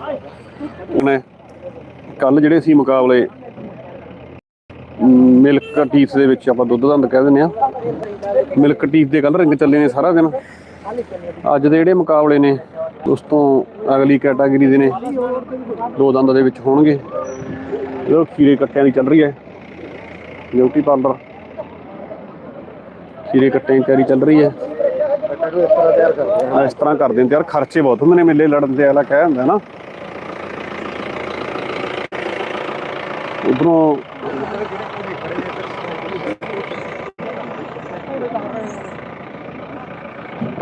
ਉਹਨੇ ਕੱਲ ਜਿਹੜੇ ਸੀ ਮੁਕਾਬਲੇ ਮਿਲਕ ਟੀਥ ਦੇ ਵਿੱਚ ਆਪਾਂ ਦੁੱਧ ਦੰਦ ਕਹਿ ਦਿੰਦੇ ਆ। ਮਿਲਕ ਟੀਥ ਦੇ ਕੱਲ ਰੰਗ ਚੱਲੇ ਨੇ ਸਾਰਾ ਦਿਨ। ਅੱਜ ਦੇ ਜਿਹੜੇ ਮੁਕਾਬਲੇ ਨੇ ਉਸ ਤੋਂ ਅਗਲੀ ਕੈਟਾਗਰੀ ਦੇ ਨੇ ਦੋ ਦੰਦ ਦੇ ਵਿੱਚ ਹੋਣਗੇ। ਇਹ ਖੀਰੇ ਕੱਟਿਆਂ ਦੀ ਚੱਲ ਰਹੀ ਹੈ। ਬਿਊਟੀ ਪਾਰਲਰ ਖੀਰੇ ਕੱਟਿਆਂ ਦੀ ਤਿਆਰੀ ਚੱਲ ਰਹੀ ਹੈ। ਹਾਂ, ਇਸ ਤਰ੍ਹਾਂ ਕਰਦੇ ਨੇ ਤੇ ਖਰਚੇ ਬਹੁਤ ਹੁੰਦੇ ਨੇ ਮੇਲੇ ਲੜਨ ਤੇ ਅਗਲਾ ਕਹਿ ਹੁੰਦਾ ਨਾ। ਉਧਰੋਂ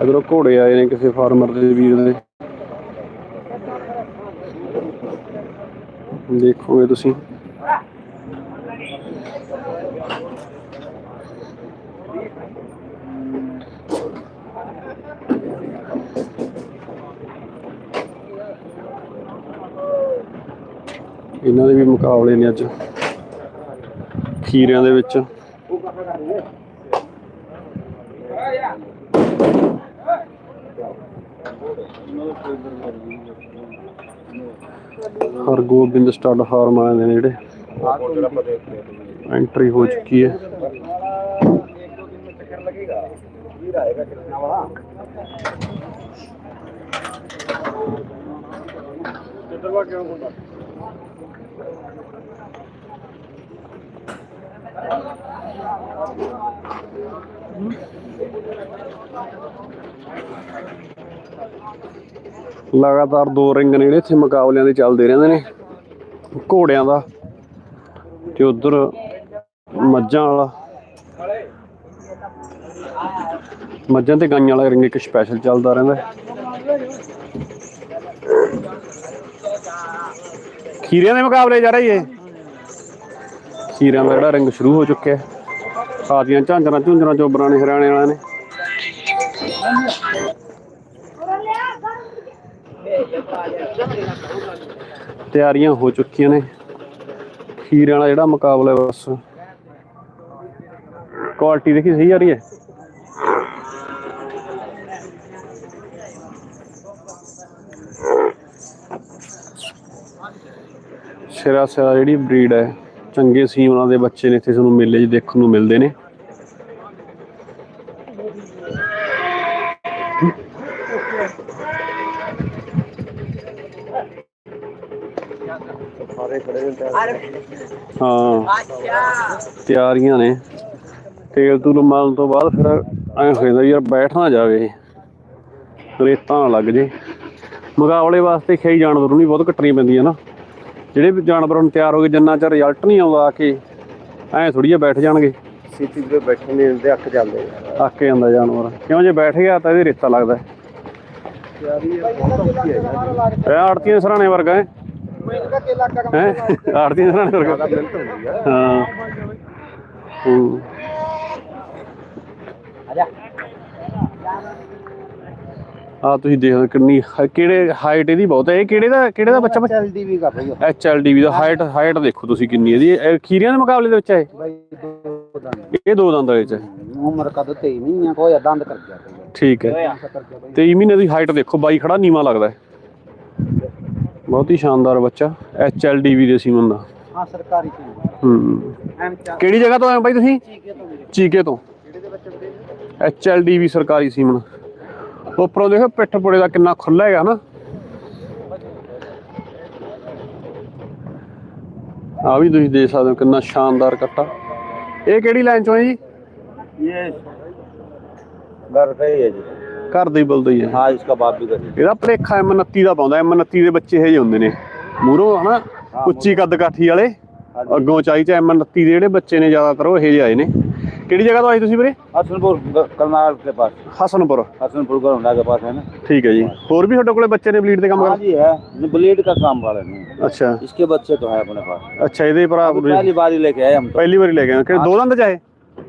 ਇਧਰੋਂ ਘੋੜੇ ਆਏ ਨੇ ਕਿਸੇ ਫਾਰਮਰ ਦੇ ਵੀਰ ਦੇ। ਦੇਖੋਗੇ ਤੁਸੀਂ। ਇਹਨਾਂ ਦੇ ਵੀ ਮੁਕਾਬਲੇ ਨੇ ਅੱਜ। ਖੀਰਿਆਂ ਦੇ ਵਿੱਚ। ਹਰਗੋਬਿੰਦ ਸਟੱਡ ਫਾਰਮ ਆਏ ਨੇ ਜਿਹੜੇ। ਐਂਟਰੀ ਹੋ ਚੁੱਕੀ ਹੈ। ਲਗਾਤਾਰ ਦੋ ਰਿੰਗ ਨੇ ਜਿਹੜੇ ਇੱਥੇ ਮੁਕਾਬਲਿਆਂ ਦੇ ਚੱਲਦੇ ਰਹਿੰਦੇ ਨੇ। ਘੋੜਿਆਂ ਦਾ ਤੇ ਉਧਰ ਮੱਝਾਂ ਵਾਲਾ। ਮੱਝਾਂ ਤੇ ਗਾਈਆਂ ਵਾਲਾ ਰਿੰਗ ਇੱਕ ਸਪੈਸ਼ਲ ਚੱਲਦਾ ਰਹਿੰਦਾ। ਖੀਰਿਆਂ ਦੇ ਮੁਕਾਬਲੇ ਜਾ ਰਹੀ ਏ ਖੀਰਿਆਂ ਦਾ ਜਿਹੜਾ ਰੰਗ ਸ਼ੁਰੂ ਹੋ ਚੁੱਕਿਆ ਹੈ। ਸਾਦੀਆਂ ਝਾਂਜਰਾਂ ਝੁੰਜਰਾਂ ਚੋਬਰਾਂ ਨੇ ਹਰਿਆਣੇ ਵਾਲਿਆਂ ਨੇ। ਤਿਆਰੀਆਂ ਹੋ ਚੁੱਕੀਆਂ ਨੇ। ਖੀਰਿਆਂ ਵਾਲਾ ਜਿਹੜਾ ਮੁਕਾਬਲਾ ਬਸ। ਕੁਆਲਿਟੀ ਦੇਖੀ ਸਹੀ ਆ ਰਹੀ ਹੈ? ਸਿਰਾ ਸਿਰਾ ਜਿਹੜੀ ਬਰੀਡ ਹੈ। ਚੰਗੇ ਸੀਮਨਾਂ ਦੇ ਬੱਚੇ ਨੇ, ਇੱਥੇ ਸਾਨੂੰ ਮੇਲੇ 'ਚ ਦੇਖਣ ਨੂੰ ਮਿਲਦੇ ਨੇ। ਹਾਂ, ਤਿਆਰੀਆਂ ਨੇ। ਤੇਲ ਤੂਲ ਮਾਰਨ ਤੋਂ ਬਾਅਦ ਫਿਰ ਐਂ ਹੋ ਜਾਂਦਾ ਯਾਰ ਬੈਠ ਨਾ ਜਾਵੇ ਰੇਤਾਂ ਨਾ ਲੱਗ ਜੇ। ਮੁਕਾਬਲੇ ਵਾਸਤੇ ਖਈ ਜਾਨਵਰ ਨੂੰ ਵੀ ਬਹੁਤ ਕੱਟਣੀ ਪੈਂਦੀ ਹੈ ਨਾ। ਜਿਹੜੇ ਵੀ ਜਾਨਵਰ ਹੁਣ ਤਿਆਰ ਹੋ ਗਏ ਜਿੰਨਾ ਚਿਰ ਰਿਜ਼ਲਟ ਨਹੀਂ ਆਉਂਦਾ ਆ ਕੇ ਐਂ ਥੋੜੀ ਜਿਹਾ ਬੈਠ ਜਾਣਗੇ। ਸਿੱਧੀ ਤੇ ਬੈਠੇ ਨਹੀਂ ਹੁੰਦੇ ਅੱਖ ਚੱਲਦੇ ਅੱਕ ਜਾਂਦਾ ਜਾਨਵਰ। ਕਿਉਂ ਜੇ ਬੈਠ ਗਿਆ ਤਾਂ ਇਹਦੇ ਰੇਤਾ ਲੱਗਦਾ। ਹੈ। ਯਾਰੀ ਬਹੁਤ ਔਖੀ ਹੈ ਇਹ ਆੜਤੀਆਂ ਸਰਾਣੇ ਵਰਗਾ ਹੈ। ਆੜਤੀਆਂ ਸਰਾਣੇ ਵਰਗਾ। ਆ ਹਾਂ। ਹੂੰ। ਆ ਤੁਸੀਂ ਦੇਖੋ ਕਿੰਨੀ ਹ- ਕਿਹੜੇ ਹਾਈਟ ਇਹਦੀ ਬਹੁਤ ਹੈ ਇਹ ਕਿਹੜੇ ਦਾ ਕਿਹੜੇ ਦਾ ਬੱਚਾ ਚੱਲਦੀ ਵੀ ਕਰ ਰਹੀ ਐਚ ਐਲ ਡੀ ਵੀ ਦਾ ਹਾਈਟ ਹਾਈਟ ਦੇਖੋ ਤੁਸੀਂ ਕਿੰਨੀ ਇਹਦੀ ਇਹ ਖੀਰਿਆਂ ਦੇ ਮੁਕਾਬਲੇ ਦੇ ਵਿੱਚ ਹੈ ਇਹ? ਦੋ ਦੰਦ। ਵਾਲੇ ਚ ਹੈ। ਉਮਰ ਕਦ ਤੇ ਹੀ ਨਹੀਂ ਆ ਕੋਈ ਦੰਦ ਕਰ ਗਿਆ ਠੀਕ ਹੈ। ਕਰ ਗਿਆ ਬਾਈ 23 ਮਹੀਨੇ ਦੀ ਹਾਈਟ ਦੇਖੋ ਬਾਈ ਖੜਾ ਨੀਵਾ ਲੱਗਦਾ ਹੈ। ਬਹੁਤ ਹੀ ਸ਼ਾਨਦਾਰ ਬੱਚਾ ਐਚ ਐਲ ਡੀ ਵੀ ਦੇ ਸੀਮਨ ਦਾ। ਹਾਂ ਸਰਕਾਰੀ ਹੂੰ। ਕਿਹੜੀ ਜਗ੍ਹਾ ਤੋਂ ਆਏ ਹੋ ਬਾਈ ਤੁਸੀਂ? ਹੈ ਤੋਂ ਚੀਕੇ ਤੋਂ। ਜਿਹੜੇ ਦੇ ਬੱਚੇ ਵੀਰੇ? ਐਚ ਐਲ ਡੀ ਵੀ ਸਰਕਾਰੀ ਸੀਮਨ। ਉੱਪਰੋਂ ਦੇਖੋ ਪਿੱਠ ਪੁੜੇ ਦਾ ਕਿੰਨਾ ਖੁੱਲਾ ਹੈਗਾ ਨਾ। ਆ ਵੀ ਤੁਸੀਂ ਦੇਖ ਸਕਦੇ ਹੋ ਕਿੰਨਾ ਸ਼ਾਨਦਾਰ ਕੱਟਾ। ਇਹ ਕਿਹੜੀ ਲਾਈਨ ਚੋਂ ਹੈ ਜੀ? ਘਰ ਦਾ ਹੀ ਹੈ ਹਾਂ ਇਸ ਦਾ ਬਾਪ ਵੀ ਦਾ ਇਹਦਾ ਭਲੇਖਾ M29 ਦਾ ਪਾਉਂਦਾ। M29 ਦੇ ਬੱਚੇ ਇਹ ਜੇ ਹੁੰਦੇ ਨੇ। ਮੂਰੋ ਹਨਾ ਉੱਚੀ ਕੱਦ ਕਾਠੀ ਵਾਲੇ। ਅੱਗੋਂ ਚਾਹੀਦਾ M29 ਦੇ ਜਿਹੜੇ ਬੱਚੇ ਨੇ ਜ਼ਿਆਦਾਤਰ ਉਹ ਇਹ ਜੇ ਆਏ ਨੇ। ਕਿਹੜੀ ਜਗ੍ਹਾ ਤੋਂ ਆਏ ਤੁਸੀਂ ਵੀਰੇ हसनपुर करनाल के पास ਹਸਨਪੁਰ हसनपुर गरौंडा के पास है ना ਠੀਕ ਹੈ ਜੀ ਹੋਰ ਵੀ ਤੁਹਾਡੇ ਕੋਲੇ ਬੱਚੇ ਨੇ ਬਲੀਡ ਦੇ ਕੰਮ हाँ ਕਰ जी है ब्लेड का काम वाले नहीं ਅੱਛਾ इसके बच्चे तो है अपने पास ਅੱਛਾ ਇਹਦੇ ਭਰਾ अभी पहली बार ही लेके आए हम तो ਪਹਿਲੀ ਵਾਰੀ ਲੈ ਗਏ ਕਿ ਦੋ ਦੰਦ ਚਾਹੇ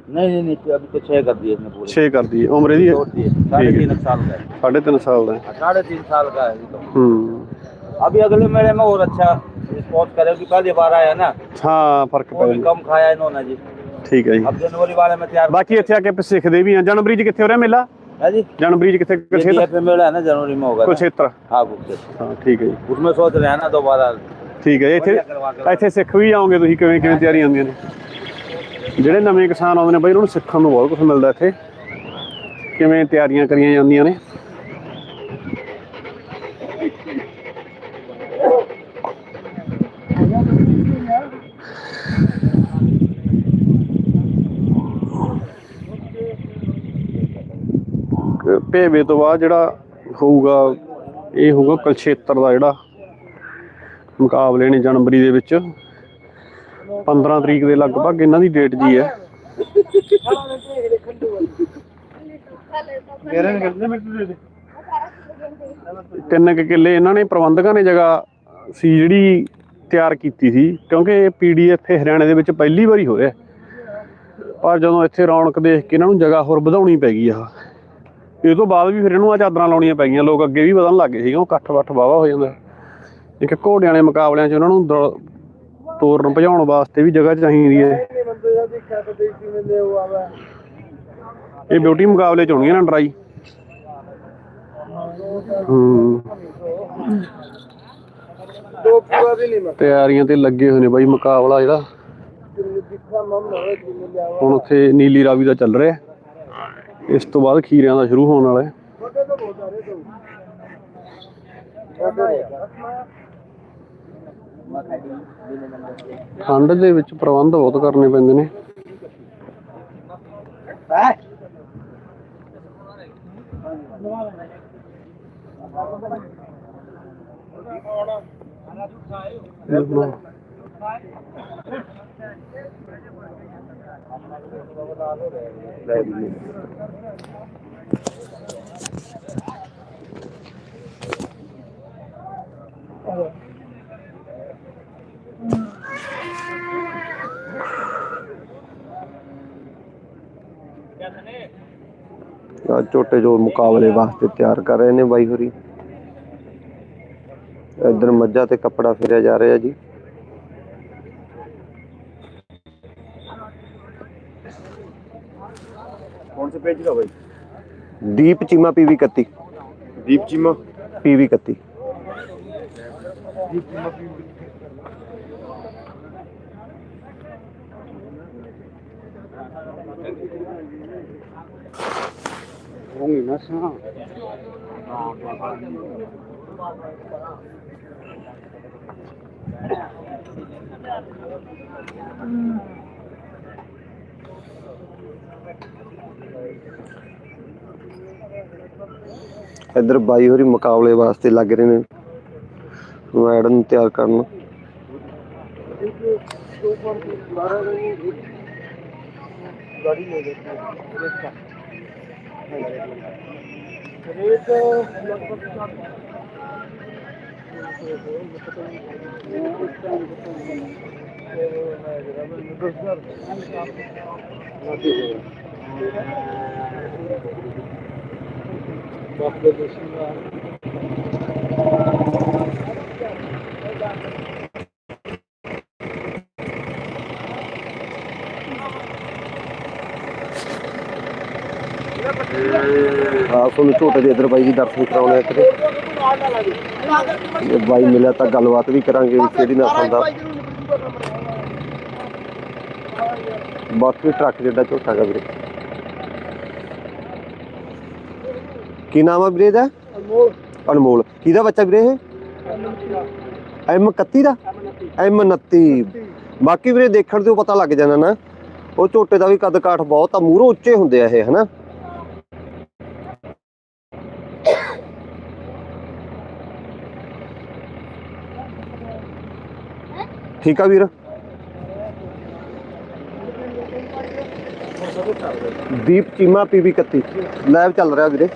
नहीं नहीं नहीं अभी तो छह कर दिए इसने पूरे 6 ਕਰਦੀ ਹੈ ਉਮਰ ਇਹਦੀ तोड़ दिए साढ़े तीन साल का है ਸਾਢੇ ਤਿੰਨ ਸਾਲ ਦਾ ਹੈ। साढ़े तीन साल का है ये तो ਹੂੰ अभी अगले मेले में और अच्छा रिस्पॉन्स करे कि पहली बार आया ना ਹਾਂ ਫਰਕ वो ਪੈ भी ਜਾਂਦਾ कम खाया इन्होंने जी ਠੀਕ ਹੈ ਜੀ अब जनवरी वाले में तैयार ਬਾਕੀ ਇੱਥੇ ਆ ਕੇ ਆਪਾਂ ਸਿੱਖਦੇ ਵੀ ਆ ਜਨਵਰੀ ਚ ਕਿੱਥੇ ਹੋ ਰਿਹਾ ਮੇਲਾ है जी ਜਨਵਰੀ ਚ ਕਿੱਥੇ ये ਕੁਲਛੇਤਰ DFA मेला है ना जनवरी में होगा ना? ਕੁਲਛੇਤਰ हाँ कुलक्षेत्र ਹਾਂ ਠੀਕ ਹੈ ਜੀ उसमें सोच रहे हैं ना दोबारा ਠੀਕ ਹੈ ਜੀ, ਇੱਥੇ करवा के ਇੱਥੇ ਸਿੱਖ ਵੀ ਆਉਂਗੇ ਤੁਸੀਂ ਕਿਵੇਂ ਕਿਵੇਂ ਤਿਆਰੀਆਂ ਹੁੰਦੀਆਂ ਨੇ ਜਿਹੜੇ ਨਵੇਂ ਕਿਸਾਨ ਆਉਂਦੇ ਨੇ ਬਾਈ ਉਹਨਾਂ ਨੂੰ ਸਿੱਖਣ ਨੂੰ ਬਹੁਤ ਕੁਝ ਮਿਲਦਾ ਇੱਥੇ ਕਿਵੇਂ ਤਿਆਰੀਆਂ ਕਰੀਆਂ ਜਾਂਦੀਆਂ ਨੇ ਭੇਵੇ ਤੋਂ ਬਾਅਦ ਜਿਹੜਾ ਹੋਊਗਾ ਇਹ ਹੋਊਗਾ ਕੁਲਛੇਤਰ ਦਾ ਜਿਹੜਾ ਮੁਕਾਬਲੇ ਨੇ ਜਨਵਰੀ ਦੇ ਵਿੱਚ। 15 ਤਰੀਕ ਦੇ ਲਗਭਗ ਇਹਨਾਂ ਦੀ ਡੇਟ ਜੀ ਹੈ। ਤਿੰਨ ਕੁ ਕਿੱਲੇ ਇਹਨਾਂ ਨੇ ਪ੍ਰਬੰਧਕਾਂ ਨੇ ਜਗ੍ਹਾ ਸੀ ਜਿਹੜੀ ਤਿਆਰ ਕੀਤੀ ਸੀ ਕਿਉਂਕਿ ਪੀਡੀਐਫ ਹਰਿਆਣੇ ਦੇ ਵਿੱਚ ਪਹਿਲੀ ਵਾਰੀ ਹੋ ਰਿਹਾ। ਪਰ ਜਦੋਂ ਇੱਥੇ ਰੌਣਕ ਦੇਖ ਕੇ ਇਹਨਾਂ ਨੂੰ ਜਗ੍ਹਾ ਹੋਰ ਵਧਾਉਣੀ ਪੈ ਗਈ ਆ ਇਹ ਤੋਂ ਬਾਅਦ ਵੀ ਫਿਰ ਇਹਨੂੰ ਆ ਚਾਦਰਾਂ ਲਾਉਣੀਆਂ ਪੈ ਗਈਆਂ, ਲੋਕ ਅੱਗੇ ਵੀ ਵਧਣ ਲੱਗ ਗਏ ਸੀਗਾ, ਉਹ ਇਕੱਠ-ਵੱਠ ਵਾਵਾ ਹੋ ਜਾਂਦਾ। ਇੱਕ ਘੋੜਿਆਂ ਦੇ ਮੁਕਾਬਲਿਆਂ 'ਚ ਉਹਨਾਂ ਨੂੰ ਤੋਰਨ ਭਜਾਉਣ ਵਾਸਤੇ ਵੀ ਜਗ੍ਹਾ ਚਾਹੀਦੀ ਹੈ ਇਹ ਬਿਊਟੀ ਮੁਕਾਬਲੇ 'ਚ ਹੋਣਗੀਆਂ ਨਾ ਡਰਾਈ। ਤਿਆਰੀਆਂ ਤੇ ਲੱਗੇ ਹੋਏ ਨੇ ਬਾਈ ਮੁਕਾਬਲਾ ਜਿਹੜਾ। ਹੁਣ ਉੱਥੇ ਨੀਲੀ ਰਾਵੀ ਦਾ ਚੱਲ ਰਿਹਾ। ਇਸ ਤੋਂ ਬਾਅਦ ਖੀਰਿਆਂ ਦਾ ਸ਼ੁਰੂ ਹੋਣ ਵਾਲਾ ਹੈ। ਠੰਡ ਦੇ ਵਿੱਚ ਪ੍ਰਬੰਧ ਬਹੁਤ ਕਰਨੇ ਪੈਂਦੇ ਨੇ। ਆ ਛੋਟੇ ਜੋ ਮੁਕਾਬਲੇ ਵਾਸਤੇ ਤਿਆਰ ਕਰ ਰਹੇ ਨੇ ਬਾਈ ਹੋਰੀ। ਇਧਰ ਮੱਝਾਂ ਤੇ ਕੱਪੜਾ ਫੇਰਿਆ ਜਾ ਰਿਹਾ ਜੀ। दीप चीमा पीवी कत्ती दीप चीमा पीवी कत्ती ਇਧਰ ਬਾਈ ਹੋਰੀ ਮੁਕਾਬਲੇ ਵਾਸਤੇ ਲੱਗ ਰਹੇ ਨੇ ਮੈਡਮ ਤਿਆਰ ਕਰਨ गाड़ी ले लेते हैं रेट लगभग ਆ ਤੁਹਾਨੂੰ ਝੋਟੇ ਦੇ ਇਧਰ ਬਾਈ ਜੀ ਦਰਸ਼ਨ ਕਰਾਉਣੇ ਆ ਕਿਤੇ ਜੇ ਬਾਈ ਮਿਲਿਆ ਤਾਂ ਗੱਲਬਾਤ ਵੀ ਕਰਾਂਗੇ ਵੀ ਕਿਹੜੀ ਨਸਲ ਦਾ। ਬਾਕੀ ਟਰੱਕ ਜਿਹੜਾ ਝੋਟਾ ਗਾ ਵੀਰੇ। ਕੀ ਨਾਮ ਆ ਵੀਰੇ ਦਾ? ਅਨਮੋਲ। ਕਿਹਦਾ ਬੱਚਾ ਵੀਰੇ ਇਹ? ਐਮ 31 ਦਾ? ਐਮ 29 ਬਾਕੀ ਵੀਰੇ ਦੇਖਣ ਤੋਂ ਪਤਾ ਲੱਗ ਜਾਣਾ ਨਾ ਉਹ ਝੋਟੇ ਦਾ ਵੀ ਕੱਦ ਕਾਠ ਬਹੁਤ ਆ ਮੂਹਰੋਂ ਉੱਚੇ ਹੁੰਦੇ ਆ ਇਹ ਹਨਾ? ਠੀਕ ਆ ਵੀਰ? ਦੀਪ ਚੀਮਾ ਪੀਵੀ 31 ਲਾਈਵ ਚੱਲ ਰਿਹਾ ਵੀਰੇ।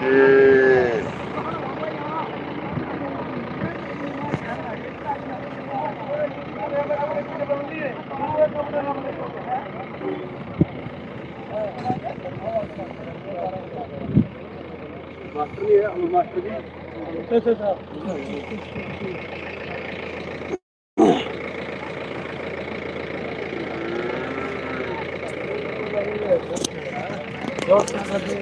E... Master, yeah, I'm a master. Yes, yes, yes.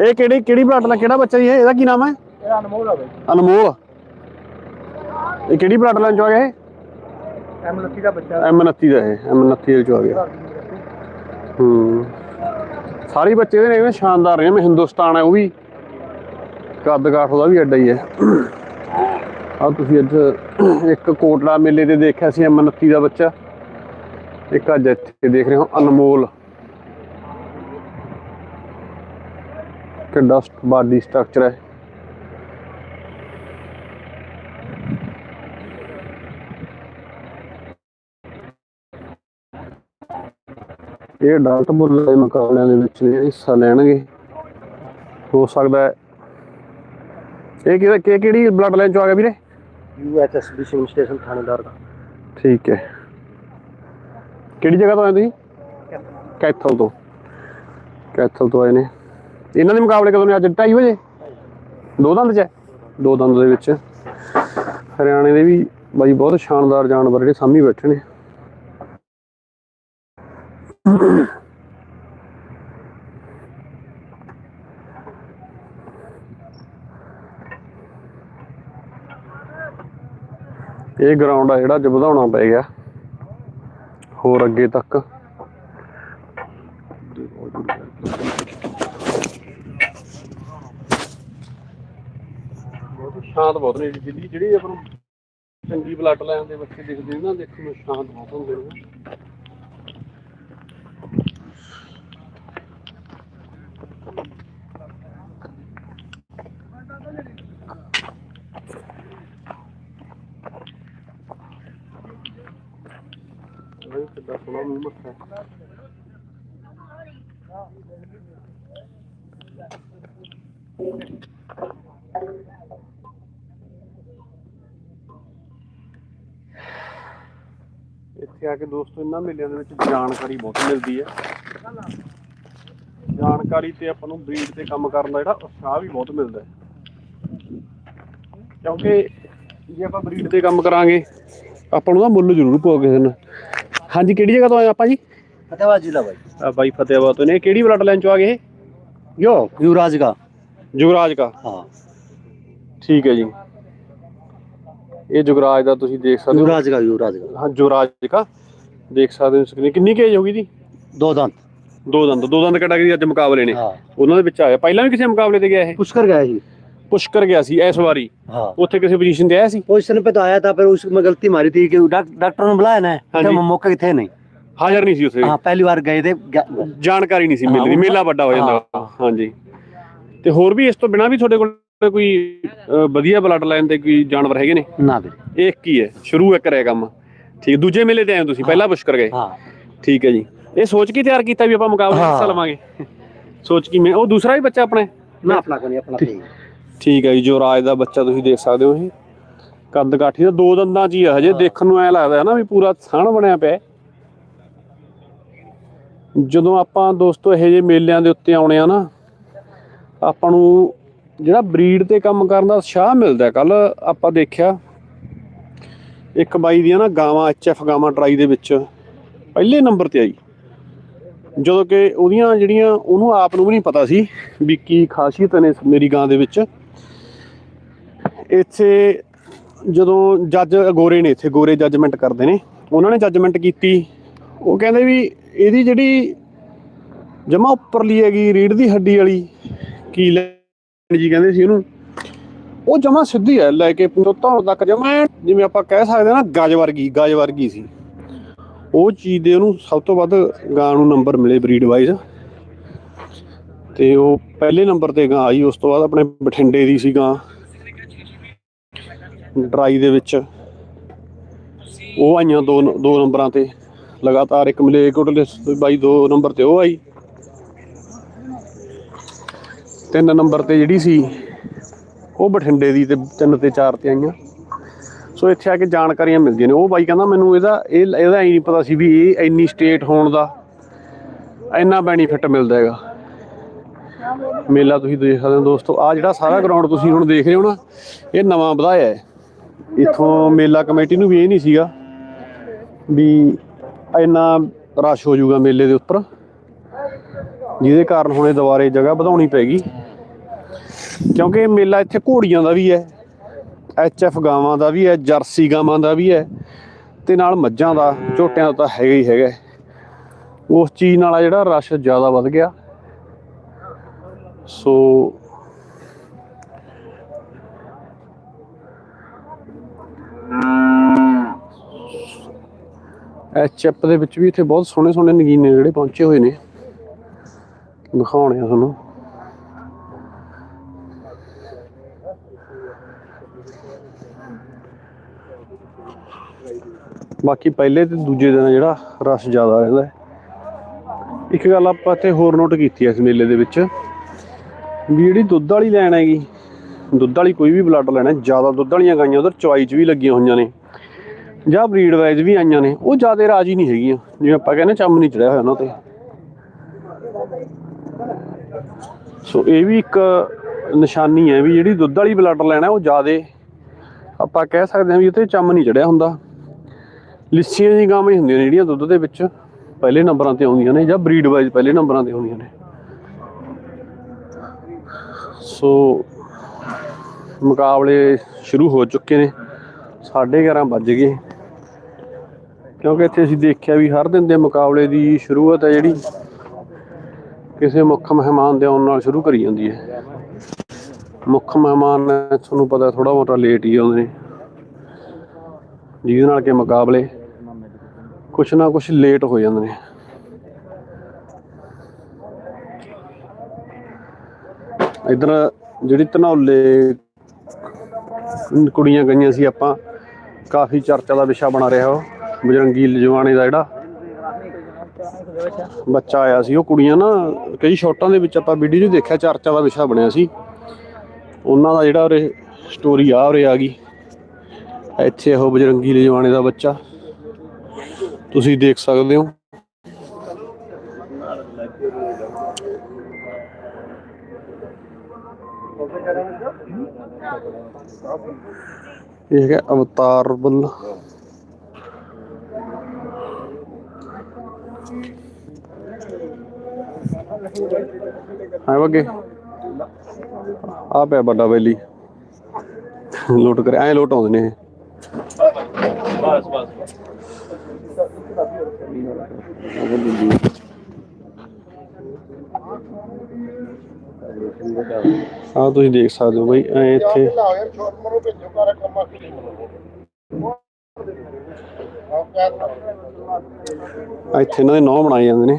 ਇਹ ਕਿਹੜੀ ਕਿਹੜੀ ਬਰਾਟ ਦਾ ਕਿਹੜਾ ਬੱਚਾ ਜੀ ਇਹਦਾ ਕੀ ਨਾਮ ਹੈ? ਇਹ ਅਨਮੋਲ ਆ ਬਈ। ਅਨਮੋਲ। ਇਹ ਕਿਹੜੀ ਬਰਾਟ ਲੈਣ ਚੋਂ ਐਮ ਲੱਕੀ ਦਾ ਬੱਚਾ। M29 ਦਾ ਇਹ M29 ਦੇ ਸਾਰੇ ਬੱਚੇ ਇਹਦੇ ਨੇ ਸ਼ਾਨਦਾਰ ਨੇ ਮੈਂ ਹਿੰਦੁਸਤਾਨ ਹੈ ਉਹ ਵੀ। ਕੱਦ ਕਾਠ ਉਹਦਾ ਵੀ ਐਡਾ ਹੀ ਹੈ। ਆ ਤੁਸੀਂ ਅੱਜ ਇੱਕ ਕੋਟਲਾ ਮੇਲੇ ਤੇ ਦੇਖਿਆ ਸੀ M29 ਦਾ ਬੱਚਾ। ਇੱਕ ਅੱਜ ਇੱਥੇ ਦੇਖ ਰਹੇ ਹੋ ਅਨਮੋਲ। ਕਿੱਡਾ ਬਾਡੀ ਸਟਰਕਚਰ ਹੈ। ਇਹ ਡਾਕਟਰ ਬੁੱਲ ਦੇ ਮੁਕਾਬਲਿਆਂ ਦੇ ਵਿੱਚ ਹਿੱਸਾ ਲੈਣਗੇ। ਹੋ ਸਕਦਾ ਹੈ। ਇਹ ਕਿਹੜਾ ਕਿ- ਕਿਹੜੀ ਬਲੱਡ ਲਾਈਨ ਚੋਂ ਆ ਗਿਆ ਵੀਰੇ? ਯੂਐਸਐਸਬੀ ਸਿਵਲ ਸਟੇਸ਼ਨ ਥਾਣੇਦਾਰ ਦਾ। ਠੀਕ ਹੈ। ਕਿਹੜੀ ਜਗ੍ਹਾ ਤੋਂ ਆਏ ਤੁਸੀਂ? ਕੈਥਲ ਤੋਂ। ਕੈਥਲ ਤੋਂ ਆਏ ਨੇ। ਇਹਨਾਂ ਦੇ ਮੁਕਾਬਲੇ ਕਦੋਂ ਨੇ? ਅੱਜ 2:30 ਵਜੇ? ਦੋ ਦੰਦ ਚ ਹੈ? ਦੋ ਦੰਦ ਦੇ ਵਿੱਚ। ਹਰਿਆਣੇ ਦੇ ਵੀ ਬਾਈ ਬਹੁਤ ਸ਼ਾਨਦਾਰ ਜਾਨਵਰ ਜਿਹੜੇ ਸਾਹਮਣੇ ਬੈਠੇ ਨੇ। ਇਹ ਗਰਾਊਂਡ ਆ ਜਿਹੜਾ ਅੱਜ ਵਧਾਉਣਾ ਪੈ ਗਿਆ। ਹੋਰ ਅੱਗੇ ਤੱਕ। ਬਹੁਤ ਸ਼ਾਂਤ ਬਹੁਤ ਨੇ ਜਿਹੜੀ ਜਿਹੜੀ ਆਪਾਂ ਨੂੰ ਚੰਗੀ ਬਲੱਡ ਲਾਈਨ ਦੇ ਬੱਚੇ ਦਿਖਦੇ ਨੇ ਨਾ, ਦੇਖਣ ਨੂੰ ਸ਼ਾਂਤ ਬਹੁਤ ਹੁੰਦੇ ਨੇ ਨਹੀਂ ਕਿੱਦਾਂ ਸੋਹਣਾ ਮੂੰਹ ਮੱਥਾ ਹੈ। ਇੱਥੇ ਆ ਦੋਸਤੋ ਇਹਨਾਂ ਮੇਲਿਆਂ ਦੇ ਵਿੱਚ ਜਾਣਕਾਰੀ ਬਹੁਤ ਮਿਲਦੀ ਹੈ। ਜਾਣਕਾਰੀ ਤੇ ਆਪਾਂ ਨੂੰ ਬਰੀਡ ਤੇ ਕੰਮ ਕਰਨ ਦਾ ਜਿਹੜਾ ਉਤਸ਼ਾਹ ਵੀ ਬਹੁਤ ਮਿਲਦਾ ਕਿਉਂਕਿ ਜੇ ਆਪਾਂ ਬਰੀਡ ਤੇ ਕੰਮ ਕਰਾਂਗੇ ਆਪਾਂ ਨੂੰ ਦਾ ਮੁੱਲ ਜ਼ਰੂਰ ਪਊਗਾ ਕਿਸੇ ਹਾਂਜੀ ਕਿਹੜੀ ਜਗ੍ਹਾ ਤੋਂ ਆਏ ਆਪਾਂ ਜੀ? ਫਤਿਹਾਬਾਦ ਜ਼ਿਲ੍ਹਾ ਬਾਈ। ਆ ਬਾਈ ਫਤਿਹਾਬਾਦ ਤੋਂ ਨੇ। ਕਿਹੜੀ ਬਲੱਡ ਲਾਈਨ ਚੋਂ ਆ ਗਏ ਇਹ? ਯੋ ਯੁਵਰਾਜ ਦਾ ਯੁਵਰਾਜ ਦਾ ਹਾਂ। ਠੀਕ ਹੈ ਜੀ। ਇਹ ਜੁਗਰਾਜ ਦਾ ਤੁਸੀਂ ਦੇਖ ਸਕਦੇ ਹੋ युवराज का युवराज का ਹਾਂ ਜੁਗਰਾਜ ਕਾ ਦੇਖ ਸਕਦੇ ਹੋ ਸਕਰੀਨ ਕਿੰਨੀ ਕੇਜ ਹੋਗੀ ਜੀ दो दांत ਦੋ ਦੰਦ ਦੋ ਦੰਦ ਕੈਟਾਗਰੀ ਅੱਜ ਮੁਕਾਬਲੇ ਨੇ हाँ ਉਹਨਾਂ ਦੇ ਵਿੱਚ ਆਇਆ ਪਹਿਲਾਂ ਵੀ ਕਿਸੇ ਮੁਕਾਬਲੇ ਤੇ ਗਿਆ ਇਹ पुष्कर गया जी ਪੁਸ਼ਕਰ ਗਿਆ ਸੀ ਇਸ ਵਾਰੀ हाँ ਉੱਥੇ ਕਿਸੇ ਪੋਜੀਸ਼ਨ ਤੇ ਆਇਆ ਸੀ पोजिशन पे तो आया था पर उसमें गलती मारी थी कि डॉक- डॉक्टर ने बुलाया ना हाँ तो जी। मौके थे नहीं ਹਾਜ਼ਰ ਨਹੀਂ ਸੀ ਉੱਥੇ हाँ पहली बार गए थे ग- ਜਾਣਕਾਰੀ ਨਹੀਂ ਸੀ ਹਾਂ, ਮਿਲਦੀ ਉਹ- ਮੇਲਾ ਵੱਡਾ ਹੋ ਜਾਂਦਾ ਹਾਂ। ਹਾਂਜੀ ਤੇ ਹੋਰ ਵੀ ਇਸ ਤੋਂ ਬਿਨਾ ਵੀ ਤੁਹਾਡੇ ਕੋਲ ਕੋਈ ਵਧੀਆ ਬਲੱਡ ਲਾਈਨ ਦੇ ਕੋਈ ਜਾਨਵਰ ਹੈਗੇ ਨੇ? ਨਾ ਵੀਰੇ। ਇਹ ਇੱਕ ਹੈ? ਸ਼ੁਰੂ ਇੱਕ ਰਿਹਾ ਕੰਮ। ਠੀਕ ਦੂਜੇ ਮੇਲੇ ਤੇ ਆਏ ਤੁਸੀਂ ਪਹਿਲਾਂ ਪੁਸ਼ਕਰ ਗਏ? ਹਾਂ। ਠੀਕ ਹੈ ਜੀ। ਇਹ ਸੋਚ ਕੇ ਤਿਆਰ ਕੀਤਾ ਵੀ ਆਪਾਂ ਮੁਕਾਬਲੇ ਹਿੱਸਾ ਲਵਾਂਗੇ? ਸੋਚ ਕੇ ਮੈਂ ਉਹ ਦੂਸਰਾ ਵੀ ਬੱਚਾ ਆਪਣਾ ਨਾ ਆਪਣਾ ਕੋਈ ਆਪਣਾ ਠੀਕ। ਠੀਕ ਹੈ ਜੀ ਜੋ ਰਾਜ ਦਾ ਬੱਚਾ ਤੁਸੀਂ ਦੇਖ ਸਕਦੇ ਹੋ ਇਹ ਕੱਦ ਕਾਠੀ ਦਾ ਦੋ ਦੰਦਾਂ 'ਚ ਹੀ ਆ ਹਜੇ ਦੇਖਣ ਨੂੰ ਐ ਲੱਗਦਾ ਹੈ ਨਾ ਵੀ ਪੂਰਾ ਥਣ ਬਣਿਆ ਪਿਆ ਜਦੋਂ ਆਪਾਂ ਦੋਸਤੋ ਇਹ ਜਿਹੇ ਮੇਲਿਆਂ ਦੇ ਉੱਤੇ ਆਉਣੇ ਆ ਨਾ ਆਪਾਂ ਨੂੰ ਜਿਹੜਾ ਬਰੀਡ ਤੇ ਕੰਮ ਕਰਨ ਦਾ ਉਤਸ਼ਾਹ ਮਿਲਦਾ ਕੱਲ ਆਪਾਂ ਦੇਖਿਆ, ਇੱਕ ਬਾਈ ਦੀਆਂ ਨਾ ਗਾਵਾਂ ਐਚਐਫ ਗਾਵਾਂ ਟਰਾਈ ਦੇ ਵਿੱਚ ਪਹਿਲੇ ਨੰਬਰ ਤੇ ਆਈ। ਜਦੋਂ ਕਿ ਉਹਦੀਆਂ ਜਿਹੜੀਆਂ, ਉਹਨੂੰ ਆਪ ਨੂੰ ਵੀ ਨਹੀਂ ਪਤਾ ਸੀ ਵੀ ਕੀ ਖਾਸੀਅਤ ਨੇ ਮੇਰੀ ਗਾਂ ਦੇ ਵਿੱਚ। ਇੱਥੇ ਜਦੋਂ ਜੱਜ ਗੋਰੇ ਨੇ, ਇੱਥੇ ਗੋਰੇ ਜੱਜਮੈਂਟ ਕਰਦੇ ਨੇ, ਉਹਨਾਂ ਨੇ ਜੱਜਮੈਂਟ ਕੀਤੀ। ਉਹ ਕਹਿੰਦੇ ਵੀ ਇਹਦੀ ਜਿਹੜੀ ਜਮਾ ਉੱਪਰਲੀ ਹੈਗੀ ਰੀੜ ਦੀ ਹੱਡੀ ਵਾਲੀ, ਕੀ ਲੈਣ ਜੀ ਕਹਿੰਦੇ ਸੀ ਉਹਨੂੰ, ਉਹ ਜਮਾ ਸਿੱਧੀ ਹੈ, ਲੈ ਕੇ ਪੂਰਾ ਤੱਕ ਜਮਾ ਜਿਵੇਂ ਆਪਾਂ ਕਹਿ ਸਕਦੇ ਨਾ, ਗਜ ਵਰਗੀ ਗਜ ਵਰਗੀ ਸੀ। ਉਹ ਚੀਜ਼ ਦੇ ਉਹਨੂੰ ਸਭ ਤੋਂ ਵੱਧ ਗਾਂ ਨੂੰ ਨੰਬਰ ਮਿਲੇ ਬਰੀਡ ਵਾਈਜ਼ ਤੇ ਉਹ ਪਹਿਲੇ ਨੰਬਰ ਤੇ ਗਾਂ ਆਈ, ਉਸ ਤੋਂ ਬਾਅਦ ਆਪਣੇ ਬਠਿੰਡੇ ਦੀ ਸੀ ਗਾਂ। ਡਰਾਈ ਦੇ ਵਿੱਚ। ਉਹ ਆਈਆਂ ਦੋ ਦੋ ਨੰਬਰਾਂ ਤੇ। ਲਗਾਤਾਰ ਇੱਕ ਮਲੇ ਬਾਈ ਦੋ ਨੰਬਰ ਤੇ ਉਹ ਆਈ। ਤਿੰਨ ਨੰਬਰ ਤੇ ਜਿਹੜੀ ਸੀ, ਉਹ ਬਠਿੰਡੇ ਦੀ ਤੇ ਤਿੰਨ ਤੇ ਚਾਰ ਤੇ ਆਈਆਂ। ਸੋ ਇੱਥੇ ਆ ਕੇ ਜਾਣਕਾਰੀਆਂ ਮਿਲਦੀਆਂ ਨੇ। ਉਹ ਬਾਈ ਕਹਿੰਦਾ ਮੈਨੂੰ ਇਹਦਾ, ਇਹ ਇਹਦਾ ਹੀ ਨਹੀਂ ਪਤਾ ਸੀ ਵੀ ਇਹ ਇੰਨੀ ਸਟੇਟ ਹੋਣ ਦਾ ਇੰਨਾ ਬੈਨੀਫਿਟ ਮਿਲਦਾ ਹੈਗਾ। ਮੇਲਾ ਤੁਸੀਂ ਦੇਖ ਸਕਦੇ ਹੋ ਦੋਸਤੋ। ਆ ਜਿਹੜਾ ਸਾਰਾ ਗਰਾਊਂਡ ਤੁਸੀਂ ਹੁਣ ਦੇਖ ਰਹੇ ਹੋ ਨਾ, ਇਹ ਨਵਾਂ ਵਧਾਇਆ ਹੈ। ਇਥੋਂ ਮੇਲਾ ਕਮੇਟੀ ਨੂੰ ਵੀ ਇਹ ਨਹੀਂ ਸੀਗਾ ਵੀ ਇੰਨਾ ਰਸ਼ ਹੋ ਜਾਊਗਾ ਮੇਲੇ ਦੇ ਉੱਪਰ। ਜਿਹਦੇ ਕਾਰਨ ਹੁਣੇ ਦੁਬਾਰੇ ਜਗ੍ਹਾ ਵਧਾਉਣੀ ਪੈਗੀ ਕਿਉਂਕਿ ਇਹ ਮੇਲਾ ਇੱਥੇ ਘੋੜੀਆਂ ਦਾ ਵੀ ਹੈ ਐਫ ਗਾਵਾਂ ਦਾ ਵੀ ਹੈ, ਜਰਸੀ ਗਾਵਾਂ ਦਾ ਵੀ ਹੈ ਤੇ ਨਾਲ ਮੱਝਾਂ ਦਾ, ਝੋਟਿਆਂ ਦਾ ਤਾਂ ਹੈਗਾ ਹੀ ਹੈਗਾ ਉਸ ਚੀਜ਼ ਨਾਲ ਆ ਜਿਹੜਾ ਰਸ਼ ਜ਼ਿਆਦਾ ਵੱਧ ਗਿਆ। ਸੋ ਐਚਐਪ ਦੇ ਵਿੱਚ ਵੀ ਇੱਥੇ ਬਹੁਤ ਸੋਹਣੇ ਸੋਹਣੇ ਨਗੀਨੇ ਜਿਹੜੇ ਪਹੁੰਚੇ ਹੋਏ ਨੇ। ਦਿਖਾਉਣੇ ਆ ਤੁਹਾਨੂੰ। ਬਾਕੀ ਪਹਿਲੇ ਤੇ ਦੂਜੇ ਦਿਨ ਜਿਹੜਾ ਰਸ਼ ਜ਼ਿਆਦਾ ਰਹਿੰਦਾ ਹੈ। ਇੱਕ ਗੱਲ ਆਪਾਂ ਇੱਥੇ ਹੋਰ ਨੋਟ ਕੀਤੀ ਹੈ ਇਸ ਮੇਲੇ ਦੇ ਵਿੱਚ ਵੀ ਜਿਹੜੀ ਦੁੱਧ ਵਾਲੀ ਲੈਣ ਹੈਗੀ, ਦੁੱਧ ਵਾਲੀ ਕੋਈ ਵੀ ਬਲੱਡ ਲੈਣਾ, ਜ਼ਿਆਦਾ ਦੁੱਧ ਵਾਲੀਆਂ ਗਾਈਆਂ ਉਧਰ ਚੁਆਈ 'ਚ ਵੀ ਲੱਗੀਆਂ ਹੋਈਆਂ ਨੇ, ਜਾਂ ਬਰੀਡ ਵਾਈਜ਼ ਵੀ ਆਈਆਂ ਨੇ, ਉਹ ਜ਼ਿਆਦਾ ਰਾਜੀ ਨਹੀਂ ਹੈਗੀਆਂ, ਜਿਵੇਂ ਆਪਾਂ ਕਹਿੰਦੇ ਚੰਮ ਨਹੀਂ ਚੜਿਆ ਹੋਇਆ ਉਹਨਾਂ ਤੇ। ਸੋ ਇਹ ਵੀ ਇੱਕ ਨਿਸ਼ਾਨੀ ਹੈ ਵੀ ਜਿਹੜੀ ਦੁੱਧ ਵਾਲੀ ਬਲੱਡ ਲੈਣਾ, ਉਹ ਜ਼ਿਆਦਾ ਆਪਾਂ ਕਹਿ ਸਕਦੇ ਹਾਂ ਵੀ ਉੱਤੇ ਚੰਮ ਨਹੀਂ ਚੜਿਆ ਹੁੰਦਾ। ਲਿੱਸੀਆਂ ਜੀ ਗਾਵਾਂ ਹੀ ਹੁੰਦੀਆਂ ਨੇ ਜਿਹੜੀਆਂ ਦੁੱਧ ਦੇ ਵਿੱਚ ਪਹਿਲੇ ਨੰਬਰਾਂ ਤੇ ਆਉਂਦੀਆਂ ਨੇ ਜਾਂ ਬਰੀਡ ਵਾਈਜ਼ ਪਹਿਲੇ ਨੰਬਰਾਂ ਤੇ ਆਉਂਦੀਆਂ ਨੇ। ਸੋ ਮੁਕਾਬਲੇ ਸ਼ੁਰੂ ਹੋ ਚੁੱਕੇ ਨੇ। 11:30 ਵੱਜ ਗਏ। ਕਿਉਂਕਿ ਇੱਥੇ ਅਸੀਂ ਦੇਖਿਆ ਵੀ ਹਰ ਦਿਨ ਦੇ ਮੁਕਾਬਲੇ ਦੀ ਸ਼ੁਰੂਆਤ ਹੈ ਜਿਹੜੀ ਕਿਸੇ ਮੁੱਖ ਮਹਿਮਾਨ ਦੇ ਆਉਣ ਨਾਲ ਸ਼ੁਰੂ ਕਰੀ ਜਾਂਦੀ ਹੈ। ਮੁੱਖ ਮਹਿਮਾਨ ਤੁਹਾਨੂੰ ਪਤਾ ਥੋੜਾ ਬਹੁਤਾ ਲੇਟ ਹੀ ਆਉਂਦੇ ਨੇ। ਜਿਹਦੇ ਨਾਲ ਕਿ ਮੁਕਾਬਲੇ ਕੁਛ ਨਾ ਕੁਛ ਲੇਟ ਹੋ ਜਾਂਦੇ ਨੇ। ਇਧਰ ਜਿਹੜੀ ਧਨੌਲੇ ਕੁੜੀਆਂ ਗਈਆਂ ਸੀ ਆਪਾਂ, ਕਾਫੀ ਚਰਚਾ ਦਾ ਵਿਸ਼ਾ ਬਣਾ ਰਿਹਾ ਉਹ, ਬਜਰੰਗੀ ਲਜਵਾਣੇ ਦਾ ਜਿਹੜਾ ਬੱਚਾ ਆਇਆ ਸੀ, ਉਹ ਕੁੜੀਆਂ ਨਾ ਕਈ ਸ਼ਾਟਾਂ ਦੇ ਵਿੱਚ ਆਪਾਂ ਵੀਡੀਓ 'ਚ ਦੇਖਿਆ, ਚਰਚਾ ਦਾ ਵਿਸ਼ਾ ਬਣਿਆ ਸੀ। ਉਹਨਾਂ ਦਾ ਜਿਹੜਾ ਉਰੇ ਸਟੋਰੀ ਆ, ਉਰੇ ਆ ਗਈ। ਇੱਥੇ ਉਹ ਬਜਰੰਗੀ ਲਜਵਾਣੇ ਦਾ ਬੱਚਾ। ਤੁਸੀਂ ਦੇਖ ਸਕਦੇ ਹੋ। ਇਹ ਹੈਗਾ ਅਵਤਾਰ ਬੱਲ ਹਾਂ ਬੱਗੇ। ਆ ਪਿਆ ਵੱਡਾ ਬੈਲੀ। ਲੋਟ ਕਰੇ, ਐ ਲੋਟ ਆਉਂਦੇ ਨੇ ਬਸ ਬਸ। ਆ ਤੁਸੀਂ ਦੇਖ ਸਕਦੇ ਹੋ ਬਈ ਐ ਇੱਥੇ। ਇੱਥੇ ਇਹਨਾਂ ਦੇ ਨੌ ਬਣਾਏ ਜਾਂਦੇ ਨੇ।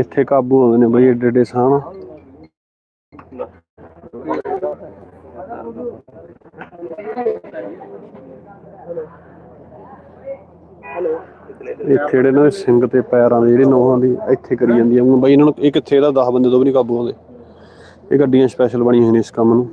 ਇੱਥੇ ਕਾਬੂ ਆਉਂਦੇ ਨੇ ਬਈ ਏਡੇ ਏਡੇ ਸਾਹਣ। ਇੱਥੇ ਜਿਹੜੇ ਇਹਨਾਂ ਦੇ ਸਿੰਗ ਤੇ ਪੈਰਾਂ ਦੇ ਜਿਹੜੇ ਨੋਹਾਂ ਦੀ ਇੱਥੇ ਕਰੀ ਜਾਂਦੀ ਆ। ਬਈ ਇਹਨਾਂ ਨੂੰ ਇਹ ਕਿੱਥੇ ਇਹਦਾ 10 ਬੰਦੇ ਤੋਂ ਵੀ ਨਹੀਂ ਕਾਬੂ ਆਉਂਦੇ। ਇਹ ਗੱਡੀਆਂ ਸਪੈਸ਼ਲ ਬਣੀਆਂ ਹੋਈਆਂ ਨੇ ਇਸ ਕੰਮ ਨੂੰ।